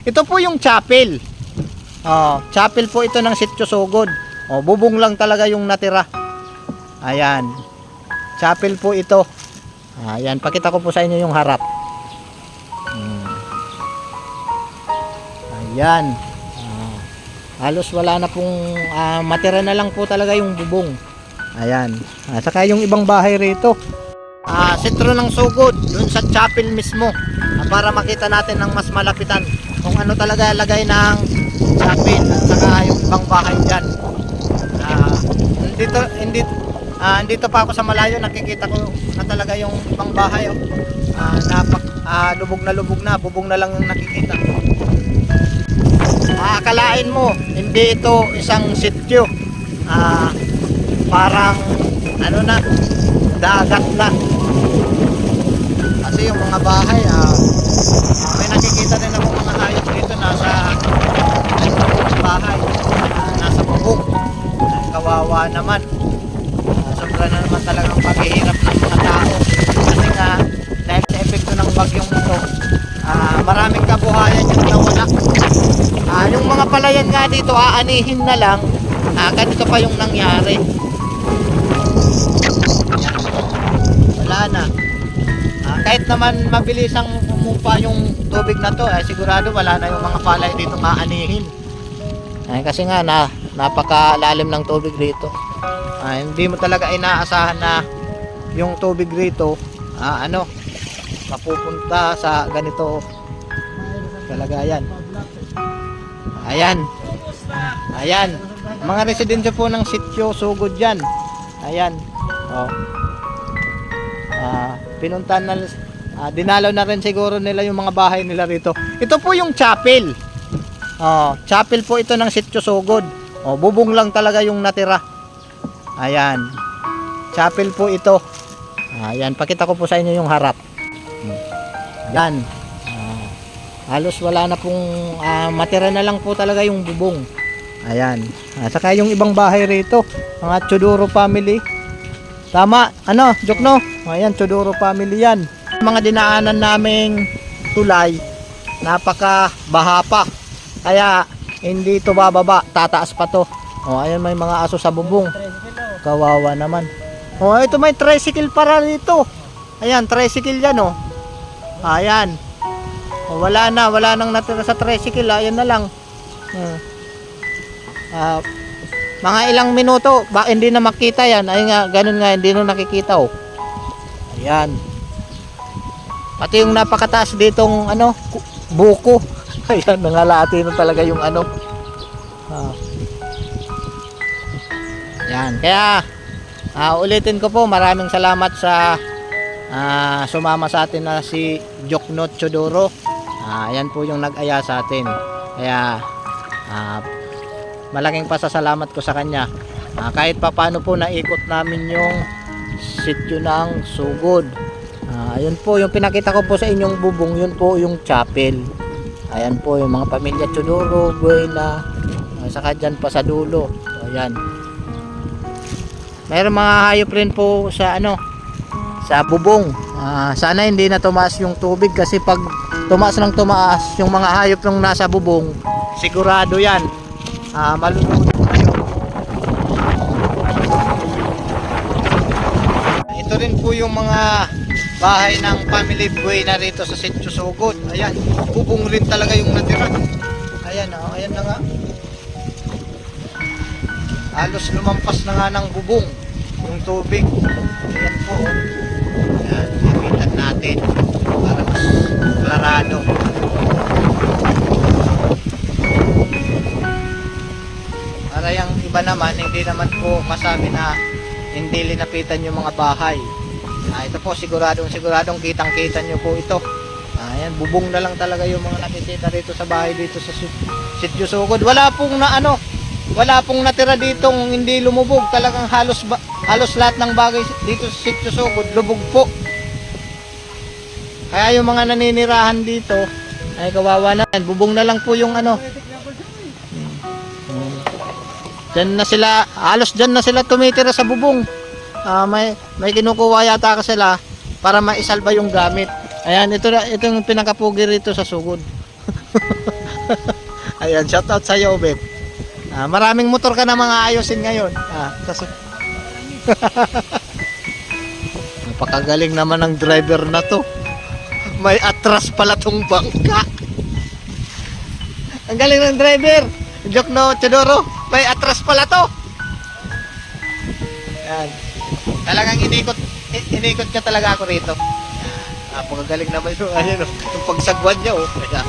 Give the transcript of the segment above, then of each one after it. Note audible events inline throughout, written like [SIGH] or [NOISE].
Ito po yung chapel. Oh, chapel po ito ng Sitio Sogod. Oh, bubong lang talaga yung natira. Ayan. Chapel po ito. Ayan, pakita ko po sa inyo yung harap. Hmm. Ayan. Ah, halos wala na pong ah, matira na lang po talaga yung bubong. Ayan. Ah, saka yung ibang bahay rito. Ah, sentro ng sugod, dun sa chapel mismo. Ah, para makita natin ng mas malapitan kung ano talaga lagay ng chapel at saka yung ibang bahay dyan. Ah, dito, hindi, ah, dito pa ako sa malayo, nakikita ko na talaga yung ibang bahay. Oh. Ah, napak, ah, lubog na lubog na, bubong na lang yung nakikita. Akalain mo, hindi ito isang sityo. Ah, parang ano na, dagat na. Kasi yung mga bahay, ah, ah, may nakikita din ako mga hayop dito nasa bahay, ah, nasa bubong. Ah, kawawa naman. Ah, sobra na naman talagang paghihirap ng mga tao. Kasi nga, dahil sa epekto ng bagyong ito, ah, maraming kabuhayan yung nawala. Ah, yung mga palayan nga dito, aanihin na lang. Ah, ganito pa yung nangyari. Wala na. Ah, kahit naman mabilisang umupa yung tubig na to, eh, sigurado wala na yung mga palay dito maanihin. Ay, kasi nga na napakalalim ng tubig rito. Ah, hindi mo talaga inaasahan na yung tubig rito ah, ano mapupunta sa ganito kalagayan. Ayan. Ayan. Mga residensya po ng sitio sugod yan. Ayan. Oh. Ah, pinuntan na ah, dinalaw na rin siguro nila yung mga bahay nila rito. Ito po yung chapel. Oh, chapel po ito ng sitio sugod. Oh, bubong lang talaga yung natira. Ayan. Chapel po ito. Ayan, pakita ko po sa inyo yung harap. Hmm. Yan. Ah, halos wala na pong ah, matira na lang po talaga yung bubong. Ayan. Ah, saka yung ibang bahay rito, mga Chodoro family. Tama, ano, Jokno? Ayan, Chodoro family yan. Mga dinaanan naming tulay, napaka baha pa. Kaya hindi to bababa, tataas pa to. O, ayan may mga aso sa bubong. Kawawa naman. O, ito may tricycle para rito. Ayan, tricycle yan, oh. Ayan. O, wala na, wala nang natira sa tricycle, ayan na lang. Hmm. Ah, mga ilang minuto, ba hindi na makita yan. Ay nga, ganun nga, hindi na nakikita, oh. Ayan. Pati yung napakataas ditong, ano, buko. [LAUGHS] Ayan, nangalati na talaga yung ano. Ah. Yan, kaya ah, ulitin ko po, maraming salamat sa ah, sumama sa atin na si Joknot Chodoro. Ah, yan po yung nag-aya sa atin. Kaya ah, malaking pasasalamat ko sa kanya. Ah, kahit papano po naikot namin yung sityo ng Sugod. Ah, ayun po, yung pinakita ko po sa inyong bubong, yun po yung chapel. Ayan po yung mga pamilya Chodoro, Buena, ah, saka dyan pa sa dulo. So, ayan. Mayroong mga hayop rin po sa ano, sa bubong. Ah, sana hindi na tumaas yung tubig kasi pag tumaas ng tumaas yung mga hayop yung nasa bubong, sigurado yan. Ah, malulunod kayo. Ito rin po yung mga bahay ng family buhay na rito sa Sitio Sugod. Ayan, bubong rin talaga yung natira. Ayan, oh, ayan na nga. Halos lumampas na nga ng bubong yung tubig. Ayan po. oh. Ayan, natin para mas klarado. Iba naman, hindi naman po masabi na hindi linapitan yung mga bahay. Ah, ito po siguradong siguradong kitang kita nyo po ito. Ayan, bubong na lang talaga yung mga nakikita dito sa bahay dito sa Sit- Sitio Sugod. Wala pong na ano, wala pong natira ditong hindi lumubog. Talagang halos halos lahat ng bagay dito sa Sitio Sugod lubog po. Kaya yung mga naninirahan dito ay kawawa na. Bubong na lang po yung ano. Diyan na sila, halos diyan na sila tumitira sa bubong. Ah, may may kinukuha yata ka sila para maisalba yung gamit. Ayan, ito na ito yung pinakapugi rito sa sugod. [LAUGHS] Ayan, shoutout sa iyo, Obet. Ah, maraming motor ka na mga ayosin ngayon. Ah, kasi [LAUGHS] Napakagaling naman ng driver na to. May atras pala tong bangka. [LAUGHS] Ang galing ng driver. Joke no, Chidoro. May atras pala to. Yan. Talagang inikot, inikot ka talaga ako rito. Napakagaling naman yung, [LAUGHS] ayun, yung pagsagwan niya. Oh. Kaya,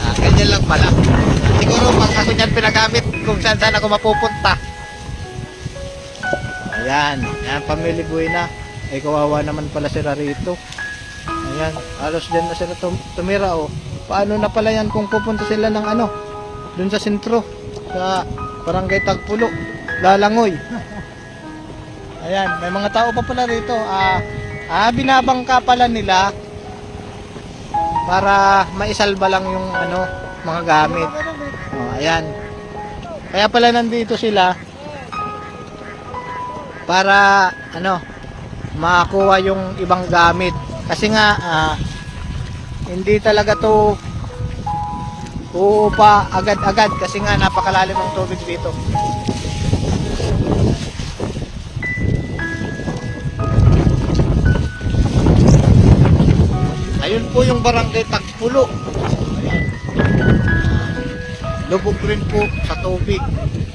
ah, ganyan lang pala. Siguro pag ako niyan pinagamit kung saan saan ako mapupunta. Ayan, yan pamili buhay na. Ay kawawa naman pala sila rito. Ayan, halos din na sila tum- tumira oh. Paano na pala yan kung pupunta sila ng ano? Doon sa sentro, sa Barangay Tagpulo, Lalangoy. Ayan, may mga tao pa pala rito. Ah, ah binabangka pala nila para maisalba lang yung ano, mga gamit. Oh, ayan. Kaya pala nandito sila para ano makakuha yung ibang gamit kasi nga ah, hindi talaga to uupa agad-agad kasi nga napakalalim ang tubig dito. Ayun po yung barangay Tagpulo. Lubog rin po sa tubig.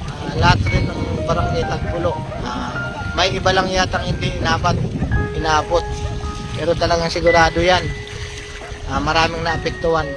Ah, lahat rin ng barangay Tagpulo. Ah, may iba lang yatang hindi inabat inabot. Pero talagang sigurado yan. Ah, maraming naapektuhan